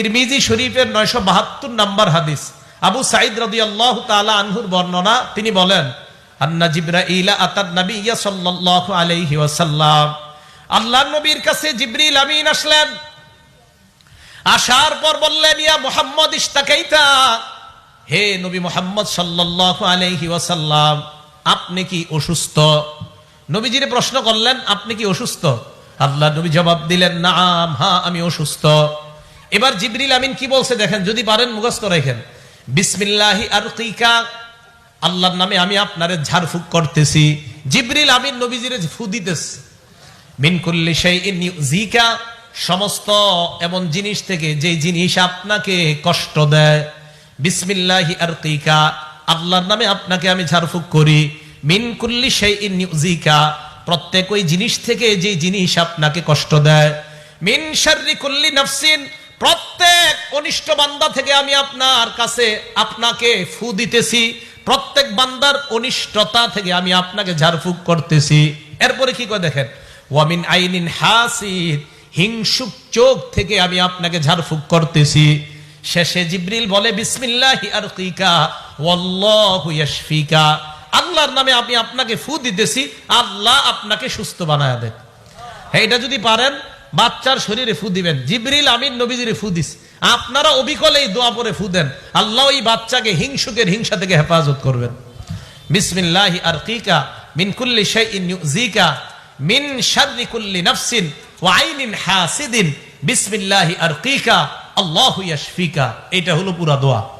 তিরমিজি শরীফের নয়শো বাহাত্তর নাম্বার হাদিস। আবু সাইদ রদি আল্লাহ তালা আনহুর বর্ণনা, তিনি বলেন, আন্না জিব্রাইলা আতাদ নবী সাল্লাল্লাহু আলাইহি ওয়াসাল্লাম। আল্লাহর নবীর কাছে জিবরিল আমিন আসলেন। আসার পর বললেন, ইয়া মুহাম্মদ ইস্তাকাইতা হে নবী মুহাম্মদ সাল্লাল্লাহু আলাইহি ওয়াসাল্লাম, আপনি কি অসুস্থ? নবীজিরে প্রশ্ন করলেন, আপনি কি অসুস্থ? আল্লাহ নবী জবাব দিলেন, নাম হ্যাঁ আমি অসুস্থ। এবার জিবরিল আমিন কি বলছে দেখেন, যদি পারেন মুখস্থ রেখেন। বিসমিল্লাহি আর কিকা আল্লাহর নামে আমি আপনারে ঝাড়ফুঁক করতেছি। জিবরিল আমিন নবীজিরে ফু দিতেছে। মিনকুল্লি শাইইন ইউযিকা, সমস্ত এমন জিনিস থেকে যে জিনিস আপনাকে কষ্ট দেয়। বিসমিল্লাহি আরকিকা, আল্লাহর নামে আপনাকে আমি ঝাড়ফুঁক করি। মিন মিনকুল্লি শাইইন ইউযিকা, প্রত্যেক ওই জিনিস থেকে যে জিনিস আপনাকে কষ্ট দেয়। মিন শাররি কুল্লি নাফসিন প্রত্যেক কনিষ্ঠ বান্দা থেকে আমি আপনার কাছে আপনাকে ফু দিতেছি। প্রত্যেক বান্দার অনিষ্টতা থেকে আমি আপনাকে ঝাড়ফুঁক করতেছি। এরপরে কি করে দেখেন? ওয়ামিন আইনিন হাসিদ, হিংসুক চোখ থেকে আমি আপনাকে ঝাড়ফুঁক করতেছি। শেষে জিব্রিল বলে, বিসমিল্লাহি আরকিকা, ওয়াল্লাহু ইয়াশফিকা। আল্লাহর নামে আমি আপনাকে ফু দিতেছি। আল্লাহ আপনাকে সুস্থ বানায় দেন। এটা যদি পারেন বাচ্চার শরীরে ফু দিবেন। জিবরিল আমিন নবীজিরে ফু দিস আপনারা অবিকলেই দোয়া পরে ফু দেন। আল্লাহ ওই বাচ্চাকে হিংসুকের হিংসা থেকে হেফাজত করবেন। বিসমিল্লাহি আরকিকা মিন কুল্লি শাইইন ইউযিকা মিন শাররি নফসিন নাফসিন ওয়া হাসিদিন। বিসমিল্লাহি আরকিকা আল্লাহু ইয়াশফিকা। এটা হলো পুরা দোয়া।